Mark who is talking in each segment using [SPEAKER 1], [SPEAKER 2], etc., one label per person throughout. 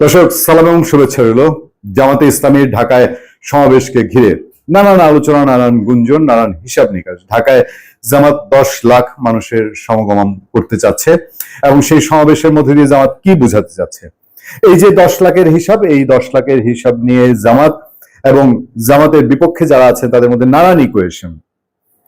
[SPEAKER 1] দর্শক, সালাম এবং শুভেচ্ছা রইল জামাতে ইসলামীর ঢাকায় সমাবেশকে ঘিরে। নানান আলোচনা, নানান গুঞ্জন, নানান হিসাব নিকাশ ঢাকায় জামাত দশ লাখ মানুষের সমাগম করতে চাচ্ছে এবং সেই সমাবেশের মধ্যে দিয়ে জামাত কি বোঝাতে চাচ্ছে? এই যে দশ লাখের হিসাব, এই দশ লাখের হিসাব নিয়ে জামাত এবং জামাতের বিপক্ষে যারা আছেন তাদের মধ্যে নানান ইকুয়েশন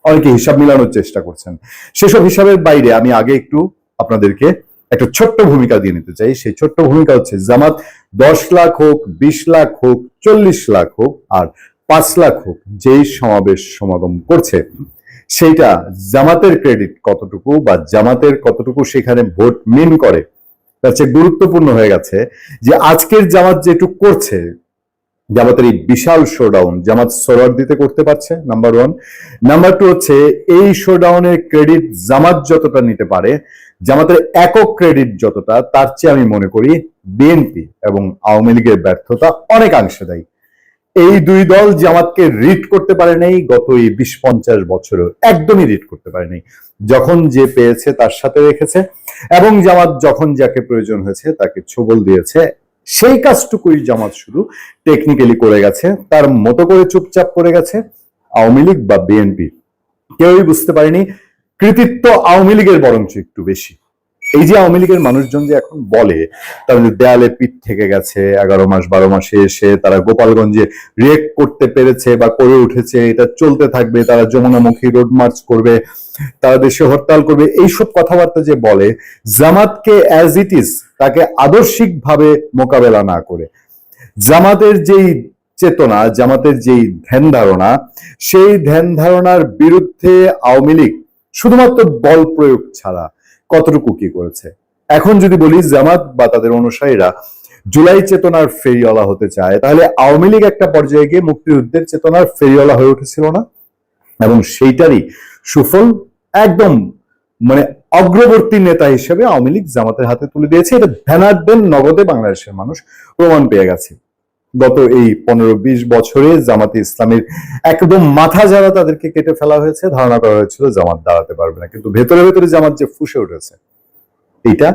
[SPEAKER 1] অনেকে হিসাব মিলানোর চেষ্টা করছেন। সেসব হিসাবের বাইরে আমি আগে একটু আপনাদেরকে একটা ছোট্ট ভূমিকা দিয়ে নিতে চাই। সেই ছোট্ট ভূমিকা হচ্ছে জামাত দশ লাখ হোক, বিশ লাখ হোক, চল্লিশ লাখ হোক আর পাঁচ লাখ হোক যেই সমাবেশ সমাগম করছে, সেইটা জামাতের ক্রেডিট কতটুকু বা জামাতের কতটুকু সেখানে ভোট মিন করে, তার চেয়ে গুরুত্বপূর্ণ হয়ে গেছে যে আজকের জামাত যেটুকু করছে, জামাতের এই বিশাল শোডাউন জামাত সোলার দিতে করতে পারছে নাম্বার ওয়ান নাম্বার টু হচ্ছে এই শোডাউনের ক্রেডিট জামাত যতটা নিতে পারে জামাতের একক ক্রেডিট যতটা, তার চেয়ে আমি মনে করি বিএনপি এবং আওয়ামী লীগের ব্যর্থতা অনেকাংশে দায়ী। এই দুই দল জামাতকে রিড করতে পারে নাই, গত এই বিশ পঞ্চাশ বছরও একদমই রিড করতে পারে নাই। যখন যে পেয়েছে তার সাথে রেখেছে এবং জামাত যখন যাকে প্রয়োজন হয়েছে তাকে ছবল দিয়েছে, সেই কাজটুকুই জামাত শুধু টেকনিক্যালি করে গেছে, তার মতো করে চুপচাপ করে গেছে আওয়ামী লীগ বা বিএনপি কেউই বুঝতে পারেনি কৃতিত্ব আওয়ামী লীগের বরঞ্চ একটু বেশি। এই যে আওয়ামী লীগের মানুষজন যে এখন বলে তাদের দেয়ালে পিঠ থেকে গেছে, এগারো মাস, বারো মাসে এসে তারা গোপালগঞ্জে রিয়েক্ট করতে পেরেছে বা করে উঠেছে, এটা চলতে থাকবে, তারা যমুনামুখী রোড মার্চ করবে, তারা দেশে হরতাল করবে, এইসব কথাবার্তা যে বলে, জামাতকে অ্যাজ ইট ইজ তাকে আদর্শিকভাবে মোকাবেলা না করে। জামাতের যেই চেতনা, জামাতের যেই ধ্যান ধারণা, সেই ধ্যান ধারণার বিরুদ্ধে আওয়ামী লীগ শুধুমাত্র বল প্রয়োগ ছাড়া কতটুকু কি করেছে? এখন যদি বলি জামাত বা তাদের অনুসারীরা জুলাই চেতনার ফেরিওয়ালা হতে চায়, তাহলে আওয়ামী লীগ একটা পর্যায়ে গিয়ে মুক্তিযুদ্ধের চেতনার ফেরিওয়ালা হয়ে উঠেছিল না? এবং সেইটারই সুফল একদম মানে অগ্রবর্তী নেতা হিসেবে আওয়ামী লীগ জামাতের হাতে তুলে দিয়েছে। এটা ধ্যানার্দেন নগদে বাংলাদেশের মানুষ প্রমাণ পেয়ে গেছে। গত এই পনেরো বিশ বছরে জামাতে ইসলামের একদম মাথা যারা তাদেরকে কেটে ফেলা হয়েছে, ধারণা করা হয়েছিল জামাত দাঁড়াতে পারবে না। কিন্তু ভেতরে ভেতরে জামাত যে ফুসে উঠেছে, এইটা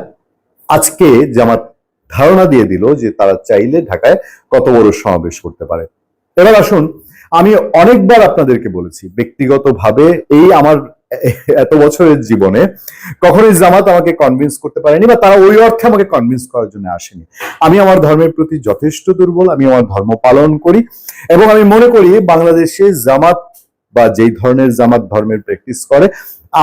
[SPEAKER 1] আজকে জামাত ধারণা দিয়ে দিল যে তারা চাইলে ঢাকায় কত বড় সমাবেশ করতে পারে। এবার আসুন, আমি অনেকবার আপনাদেরকে বলেছি, ব্যক্তিগতভাবে এই আমার এত বছরের জীবনে কখনোই জামাত আমাকে কনভিন্স করতে পারেনি বা তারা ওই অর্থে আমাকে কনভিন্স করার জন্য আসেনি। আমি আমার ধর্মের প্রতি যথেষ্ট দুর্বল, আমি আমার ধর্ম পালন করি এবং আমি মনে করি বাংলাদেশে জামাত বা যেই ধরনের জামাত ধর্মের প্র্যাকটিস করে,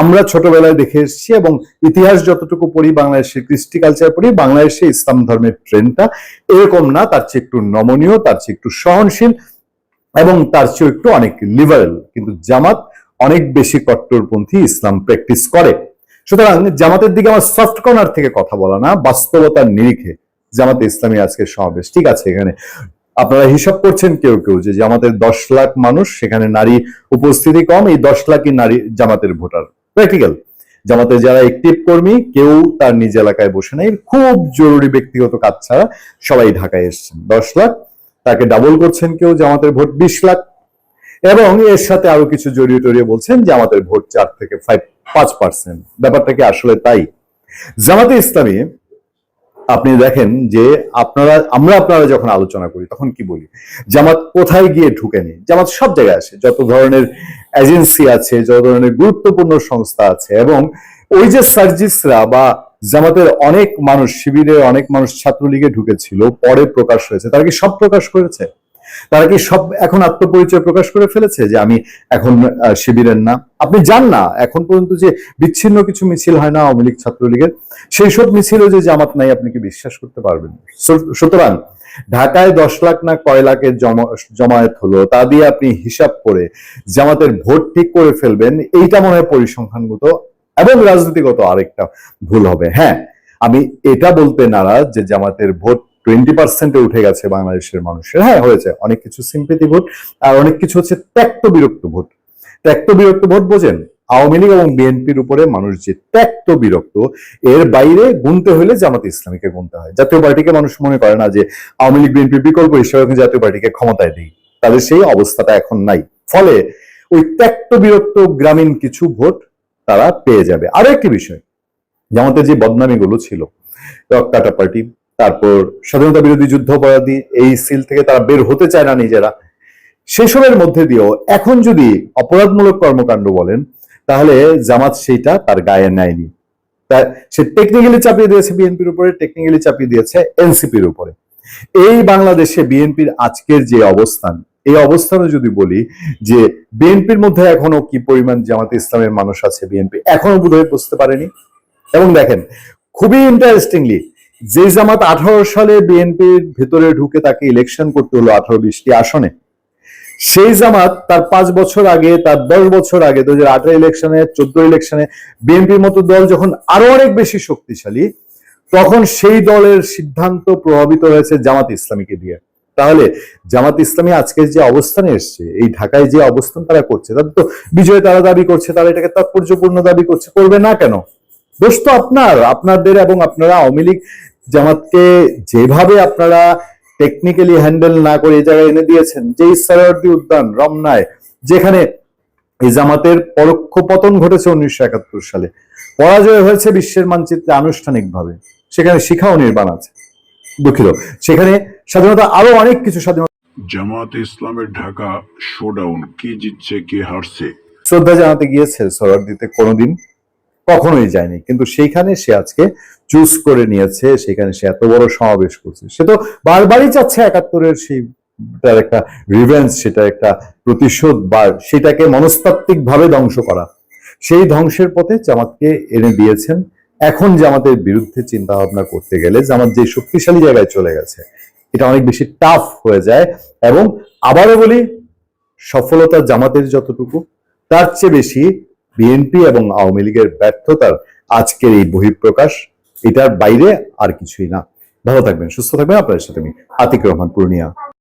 [SPEAKER 1] আমরা ছোটবেলায় দেখে এসেছি এবং ইতিহাস যতটুকু পড়ি, বাংলাদেশের কৃষ্টি কালচার পড়ি, বাংলাদেশে ইসলাম ধর্মের ট্রেন্ডটা এরকম না, তার চেয়ে একটু নমনীয়, তার চেয়ে একটু সহনশীল এবং তার চেয়ে একটু অনেক লিবারেল কিন্তু জামাত অনেক বেশি কট্টরপন্থী ইসলাম প্র্যাকটিস করে। সুতরাং জামাতের দিকে আমার সফট কর্নার থেকে কথা বলা না, বাস্তবতার নিরিখে জামাতে ইসলামী আজকের সমাবেশ। ঠিক আছে এখানে। আপনারা হিসাব করছেন কেউ কেউ যে জামাতের দশ লাখ মানুষ, সেখানে নারী উপস্থিতি কম, এই দশ লাখই নারী জামাতের ভোটার। প্র্যাকটিক্যাল জামাতের যারা একটিভ কর্মী, কেউ তার নিজ এলাকায় বসে নেই। খুব জরুরি ব্যক্তিগত কাজ ছাড়া সবাই ঢাকায় এসছেন। দশ লাখ, তাকে ডাবল করছেন কেউ জামাতের ভোট, বিশ লাখ। এবং এর সাথে আরও কিছু জড়িয়ে টড়িয়ে বলছেন যে আমাদের ভোট চার থেকে ফাইভ পাঁচ পার্সেন্ট ব্যাপারটা কি আসলে তাই? জামাতে ইসলামী, আপনি দেখেন যে আপনারা, আমরা আপনারা যখন আলোচনা করি, তখন কি বলি? জামাত কোথায় গিয়ে ঢুকেনি জামাত সব জায়গায় আসে। যত ধরনের এজেন্সি আছে, যত ধরনের গুরুত্বপূর্ণ সংস্থা আছে এবং ওই যে সার্জিসরা বা জামাতের অনেক মানুষ শিবিরে অনেক মানুষ ছাত্রলীগে ঢুকেছিল, পরে প্রকাশ হয়েছে। তারা কি সব প্রকাশ করেছে? তারা কি সব এখন আত্মপরিচয় প্রকাশ করে ফেলেছে যে আমি এখন শিবিরের না আপনি জান না, এখন পর্যন্ত যে বিচ্ছিন্ন কিছু মিছিল হয় না আওয়ামী লীগ ছাত্রলীগের, সেই সব মিছিলও যে জামাত নাই, আপনি কি বিশ্বাস করতে পারবেন? সুতরাং ঢাকায় দশ লাখ না কয় লাখের জমা- জমায়েত হলো, তা দিয়ে আপনি হিসাব করে জামাতের ভোট ঠিক করে ফেলবেন, এইটা মনে হয় পরিসংখ্যানগত এবং রাজনীতিগত আরেকটা ভুল হবে। হ্যাঁ আমি এটা বলতে নারাজ যে জামাতের ভোট টোয়েন্টি পার্সেন্টে উঠে গেছে বাংলাদেশের মানুষের। হ্যাঁ হয়েছে। অনেক কিছু সিম্পেথি ভোট আর অনেক কিছু হচ্ছে ত্যক্ত বিরক্ত ভোট ত্যক্ত বিরক্ত ভোট বোঝেন, আওয়ামী লীগ এবং বিএনপির উপরে মানুষ যে ত্যক্ত বিরক্ত এর বাইরে গুনতে হলে জামাত ইসলামীকে গুনতে হয়। জাতীয় পার্টিকে মানুষ মনে করে না যে আওয়ামী লীগ বিএনপির বিকল্প হিসেবে জাতীয় পার্টিকে ক্ষমতায় দিই। তাদের সেই অবস্থাটা এখন নাই। ফলে ওই ত্যক্ত বিরক্ত গ্রামীণ কিছু ভোট তারা পেয়ে যাবে। আরও একটি বিষয়, জামাতের যে বদনামিগুলো ছিল, রক্তাটা পার্টি তারপর স্বাধীনতা বিরোধী যুদ্ধ অপরাধী এই সিল থেকে তারা বের হতে চায় না নিজেরা। সেসবের মধ্যে দিয়েও এখন যদি অপরাধমূলক কর্মকাণ্ড বলেন, তাহলে জামাত সেইটা তার গায়ে নেয়নি। সে টেকনিক্যালি চাপিয়ে দিয়েছে বিএনপির উপরে টেকনিক্যালি চাপিয়ে দিয়েছে এনসিপির উপরে। এই বাংলাদেশে বিএনপির আজকের যে অবস্থান, এই অবস্থানে যদি বলি যে বিএনপির মধ্যে এখনও কি পরিমাণ জামাতে ইসলামের মানুষ আছে বিএনপি এখনও বোধহয় বুঝতে পারেনি। এবং দেখেন, খুবই ইন্টারেস্টিংলি যে জামাত আঠারো সালে বিএনপির ভেতরে ঢুকে তাকে ইলেকশন করতে হলো আঠারো বিশটি আসনে। সেই জামাত তার পাঁচ বছর আগে, তার দশ বছর আগে দু হাজার আঠারো ইলেকশনে চোদ্দ ইলেকশনে বিএনপির মতো দল যখন আরও অনেক বেশি শক্তিশালী, তখন সেই দলের সিদ্ধান্ত প্রভাবিত হয়েছে জামাত ইসলামীকে দিয়ে। তাহলে জামাত ইসলামী আজকের যে অবস্থানে এসছে, এই ঢাকায় যে অবস্থান তারা করছে, তাদের তো বিজয় তারা দাবি করছে, তারা এটাকে তাৎপর্যপূর্ণ দাবি করছে, করবে না কেন? দোষ তো আপনার, আপনাদের এবং আপনারা আওয়ামী লীগ জামাতকে যেভাবে আপনারা টেকনিক্যালি হ্যান্ডেল না করে এই জায়গায় এনে দিয়েছেন যে ইসারদি উদ্যান রমনায় যেখানে এই জামাতের পরোক্ষ পতন ঘটেছে উনিশশো একাত্তর সালে পরাজয় হয়েছে বিশ্বের মানচিত্রে আনুষ্ঠানিকভাবে সেখানে শিখাও নির্মাণ আছে দুঃখিত সেখানে স্বাধীনতা আরও অনেক কিছু স্বাধীনতা
[SPEAKER 2] জামাত ইসলামের ঢাকা শোডাউন কে জিতছে কে হারছে?
[SPEAKER 1] শ্রদ্ধা জানাতে গিয়েছে সরার দিতে কোনোদিন কখনোই যায়নি। কিন্তু সেইখানে সে আজকে চুজ করে নিয়েছে, সেখানে সে এত বড় সমাবেশ করছে। সে তো বারবারই চাচ্ছে একাত্তরের সেই তার একটা রিভেন্স সেটা একটা প্রতিশোধ বা সেটাকে মনস্তাত্ত্বিক ভাবে ধ্বংস করা। সেই ধ্বংসের পথে জামাতকে এনে দিয়েছেন। এখন জামাতের বিরুদ্ধে চিন্তা ভাবনা করতে গেলে জামাত যে শক্তিশালী জায়গায় চলে গেছে, এটা অনেক বেশি টাফ হয়ে যায় এবং আবারও বলি, সফলতা জামাতের যতটুকু, তার চেয়ে বেশি বিএনপি এবং আওয়ামী লীগের ব্যর্থতার আজকের এই বহিঃপ্রকাশ, এটার বাইরে আর কিছুই না। ভালো থাকবেন, সুস্থ থাকবেন। আপনাদের সাথে আমি আতিক রহমান পূর্ণিয়া